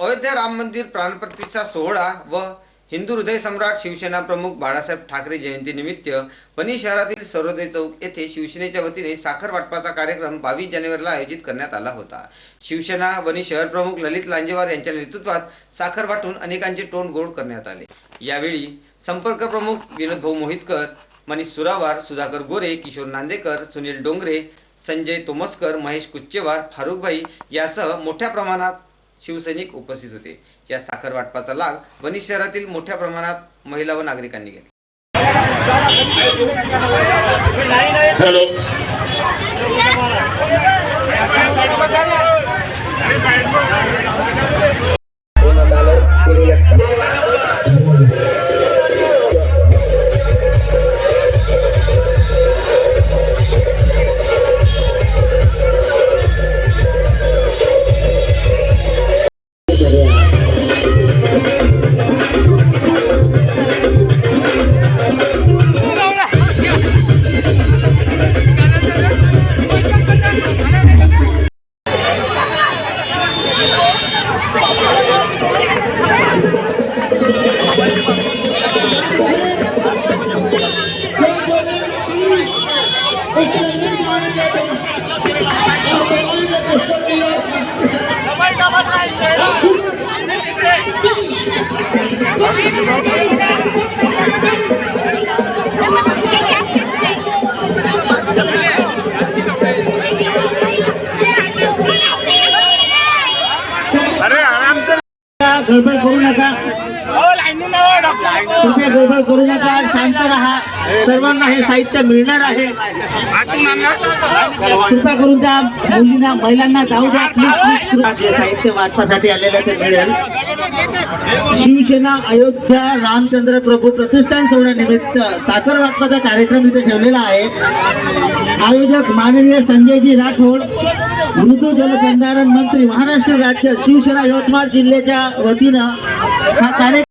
अयोध्या राम मंदिर प्राणप्रतिष्ठा सोहळा व हिंदू हृदय सम्राट शिवसेना प्रमुख बाळासाहेब ठाकरे जयंतीनिमित्त वणी शहरातील सर्वोदय चौक येथे शिवसेनेच्या वतीने साखर वाटपाचा कार्यक्रम बावीस जानेवारीला आयोजित करण्यात आला होता. शिवसेना वणी शहर प्रमुख ललित लांजेवार यांच्या नेतृत्वात साखर वाटून अनेकांचे तोंड गोड करण्यात आले. यावेळी संपर्क प्रमुख विनोद भाऊ मोहितकर मनीष सुरावार सुधाकर गोरे किशोर नांदेकर सुनील डोंगरे संजय तोमसकर महेश कुच्चेवार फारुखभाई यासह मोठ्या प्रमाणात शिवसैनिक उपस्थित होते. या साखर वाटपाचा लाभ वणी शहरातील मोठ्या प्रमाणात महिला व नागरिकांनी घेतला. गडबड करू नका. कृपया गडबड करू नका. शांत राहा. सर्वांना हे साहित्य मिळणार आहे. कृपा करून त्या मुलींना महिलांना जाऊ द्या. प्लीज प्लीज साहित्य वाटपासाठी आलेलं ते मिळेल. शिवसेना अयोध्या रामचंद्र प्रभू प्रतिष्ठान सोहळ्यानिमित्त साखर वाटपाचा कार्यक्रम इथे ठेवलेला आहे. आयोजक माननीय संजयजी राठोड मृदू जलसंधारण मंत्री महाराष्ट्र राज्य शिवसेना यवतमाळ जिल्ह्याच्या वतीनं हा कार्यक्रम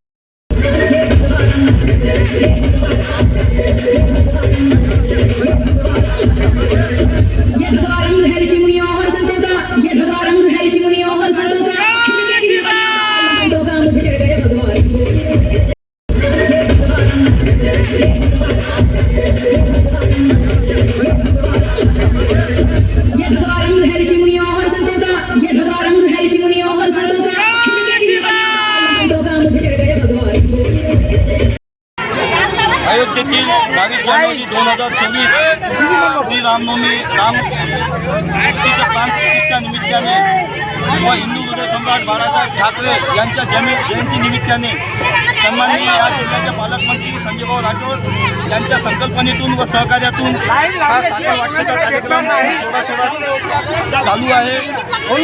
अयोध्येतील बावीस जानेवारी दोन हजार चोवीस श्री रामनवमी राम मूर्तीच्या प्राण निमित्ताने व हिंदू हृदय सम्राट बाळासाहेब ठाकरे यांच्या जमी जयंती निमित्ताने सन्माननीय या जिल्ह्याचे पालकमंत्री संजयभाऊ राठोड यांच्या संकल्पनेतून व सहकार्यातून हा साखर वाटण्याचा कार्यक्रम थोडा थोडा चालू आहे.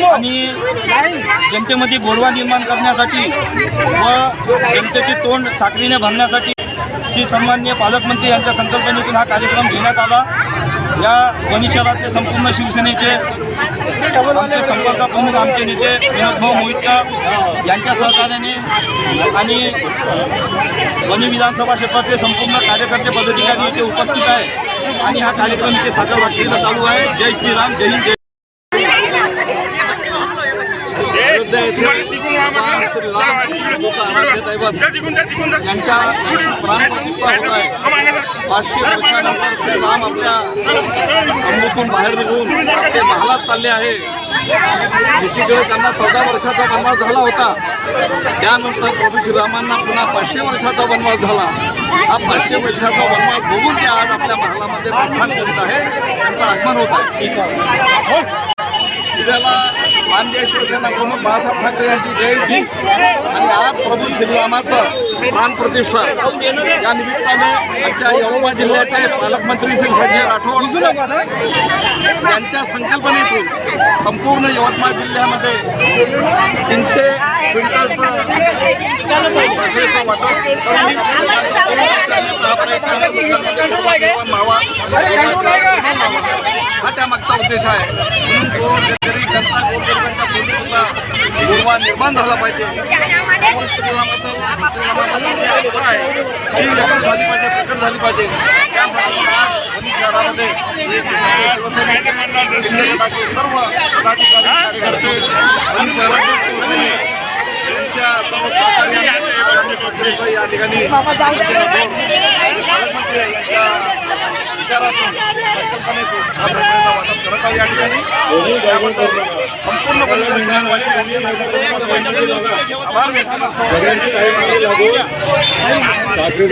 आणि जनतेमध्ये गोडवा निर्माण करण्यासाठी व जनतेचे तोंड साखरीने भरण्यासाठी श्री सन्मान्य पालकमंत्री यांच्या संकल्पनेतून हा कार्यक्रम घेण्यात आला. या वणी शहरातले संपूर्ण शिवसेनेचे आमचे संपर्क प्रमुख आमचे नेते विनोदभाऊ मोहितकर यांच्या सहकार्याने आणि वणी विधानसभा क्षेत्रातले संपूर्ण कार्यकर्ते पदाधिकारी इथे उपस्थित आहे आणि हा कार्यक्रम इथे साखर वाटणीचा चालू आहे. जय श्रीराम जय हिंद जय दैवत यांच्या पाचशे वर्षानंतर श्रीराम आपल्या अमृतून बाहेर निघून ते महालात चालले आहे. एकीकडे त्यांना चौदा वर्षाचा वनवास झाला होता. त्यानंतर प्रभू श्रीरामांना पुन्हा पाचशे वर्षाचा वनवास झाला. हा पाचशे वर्षाचा वनवास बघून ते आज आपल्या महालामध्ये प्रस्थान करीत आहे. त्यांचं आगमन होत आहे उद्याला माननीय शिवसेना प्रमुख बाळासाहेब ठाकरे यांची जयंती आणि आज प्रभू श्रीरामाचं प्राणप्रतिष्ठा या निमित्ताने आमच्या यवतमाळ जिल्ह्याचे पालकमंत्री श्री संजय राठोड यांच्या संकल्पनेतून संपूर्ण यवतमाळ जिल्ह्यामध्ये तीनशे क्विंटलचं वाटप हा प्रयत्न हा त्यामागचा उद्देश आहे. त्यांचा गोरगरिबांच्या बोलीचा निर्माण निर्माण झाला पाहिजे ही प्रकट झाली पाहिजे प्रकट झाली पाहिजे शहरामध्ये सर्व पदाधिकारी कार्यकर्ते शहरातील या ठिकाणी विचारातून. आहे या ठिकाणी. त्याबद्दल